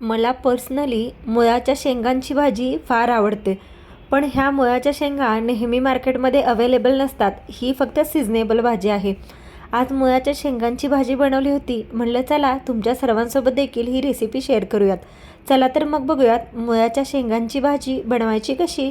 मला पर्सनली मुळाच्या शेंगांची भाजी फार आवडते. पण ह्या मुळाच्या शेंगा नेहमी मार्केटमध्ये अवेलेबल नसतात. ही फक्त सिजनेबल भाजी आहे. आज मुळाच्या शेंगांची भाजी बनवली होती म्हणलं चला तुमच्या सर्वांसोबत देखील ही रेसिपी शेअर करूयात. चला तर मग बघूयात मुळाच्या शेंगांची भाजी बनवायची कशी?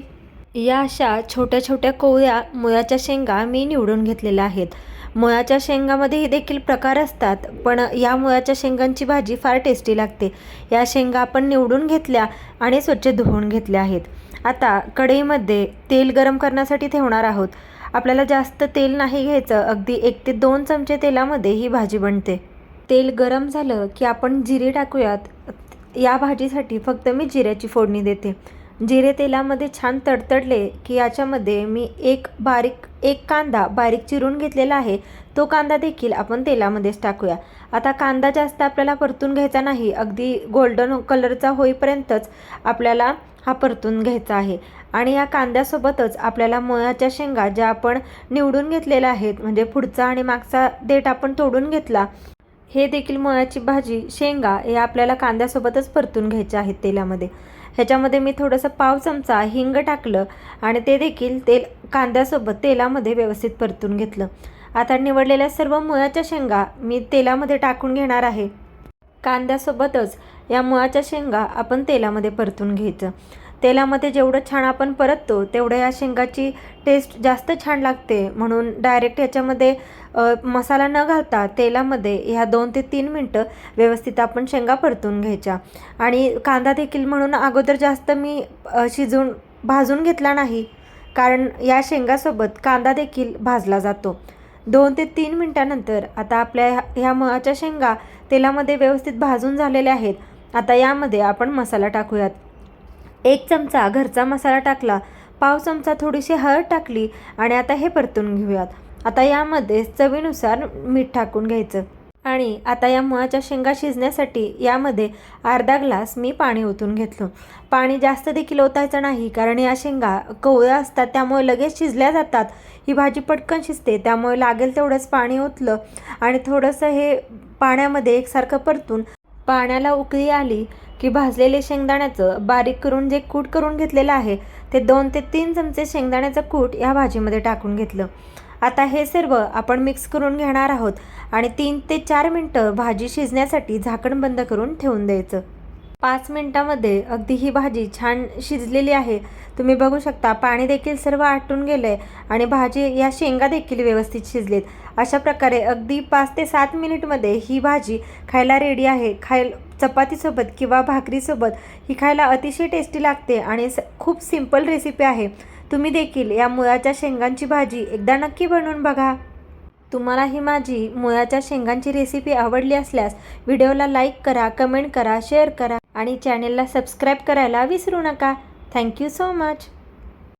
या अशा छोट्या छोट्या कोवळ्या मुळाच्या शेंगा मी निवडून घेतलेल्या आहेत. मुळाच्या शेंगामध्येही देखील प्रकार असतात पण या मुळाच्या शेंगांची भाजी फार टेस्टी लागते. या शेंगा आपण निवडून घेतल्या आणि स्वच्छ धुवून घेतल्या आहेत. आता कढईमध्ये तेल गरम करण्यासाठी ठेवणार आहोत. आपल्याला जास्त तेल नाही घ्यायचं अगदी एक ते दोन चमचे तेलामध्ये ही भाजी बनते. तेल गरम झालं की आपण जिरे टाकूयात. या भाजीसाठी फक्त मी जिऱ्याची फोडणी देते. जिरे तेलामध्ये छान तडतडले की याच्यामध्ये मी एक बारीक एक कांदा बारीक चिरून घेतलेला आहे. तो कांदा देखील आपण तेलामध्येच टाकूया. आता कांदा जास्त आपल्याला परतून घ्यायचा नाही अगदी गोल्डन कलरचा होईपर्यंतच आपल्याला हा परतून घ्यायचा आहे. आणि या कांद्यासोबतच आपल्याला मुळाच्या शेंगा ज्या आपण निवडून घेतलेल्या आहेत म्हणजे पुढचा आणि मागचा देठ आपण तोडून घेतला हे देखील मुळाची भाजी शेंगा हे आपल्याला कांद्यासोबतच परतून घ्यायचे आहेत तेलामध्ये. ह्याच्यामध्ये मी थोडंसं पाव चमचा हिंग टाकलं आणि ते देखील तेल कांद्यासोबत तेलामध्ये व्यवस्थित परतून घेतलं. आता निवडलेल्या सर्व मुळाच्या शेंगा मी तेलामध्ये टाकून घेणार आहे. कांद्यासोबतच या मुळाच्या शेंगा आपण तेलामध्ये परतून घ्यायचं. तेलामध्ये जेवढं छान आपण परततो तेवढं या शेंगाची टेस्ट जास्त छान लागते. म्हणून डायरेक्ट ह्याच्यामध्ये मसाला न घालता तेलामध्ये ह्या दोन ते तीन मिनटं व्यवस्थित आपण शेंगा परतून घ्यायच्या. आणि कांदा देखील म्हणून अगोदर जास्त मी शिजून शिजवून भाजून घेतला नाही. कारण या शेंगासोबत कांदा देखील भाजला जातो. दोन ते तीन मिनटानंतर आता आपल्या ह्या- ह्या शेंगा तेलामध्ये व्यवस्थित भाजून झालेल्या आहेत. आता यामध्ये आपण मसाला टाकूयात. एक चमचा घरचा मसाला टाकला पाव चमचा थोडीशी हळद टाकली आणि आता हे परतून घेऊयात. आता यामध्ये चवीनुसार मीठ टाकून घ्यायचं. आणि आता या मुळाच्या शेंगा शिजण्यासाठी यामध्ये अर्धा ग्लास मी पाणी ओतून घेतलं. पाणी जास्त देखील ओतायचं नाही कारण या शेंगा कोवळ्या असतात त्यामुळे लगेच शिजल्या जातात. ही भाजी पटकन शिजते त्यामुळे लागेल तेवढंच पाणी ओतलं आणि थोडंसं हे पाण्यामध्ये एकसारखं परतून पाण्याला उकळी आली की भाजलेले शेंगदाण्याचं बारीक करून जे कूट करून घेतलेलं आहे ते दोन ते तीन चमचे शेंगदाण्याचं कूट या भाजीमध्ये टाकून घेतलं. आता हे सर्व आपण मिक्स करून घेणार आहोत आणि तीन ते चार मिनटं भाजी शिजण्यासाठी झाकण बंद करून ठेवून द्यायचं. पाच मिनटामध्ये अगदी ही भाजी छान शिजलेली आहे. तुम्ही बघू शकता पाणी देखील सर्व आटून गेलं आहे आणि भाजी या शेंगा देखील व्यवस्थित शिजलेत. अशा प्रकारे अगदी पाच ते सात मिनिटमध्ये ही भाजी खायला रेडी आहे. खाय चपातीसोबत किंवा भाकरीसोबत ही खायला अतिशय टेस्टी लागते आणि स खूप सिंपल रेसिपी आहे. तुम्ही देखील या मुळाच्या शेंगांची भाजी एकदा नक्की बनवून बघा. तुम्हाला ही माझी मुळाच्या शेंगांची रेसिपी आवडली असल्यास व्हिडिओला लाईक करा कमेंट करा शेअर करा. आणि चॅनेलला सबस्क्राईब करायला विसरू नका. Thank you so much.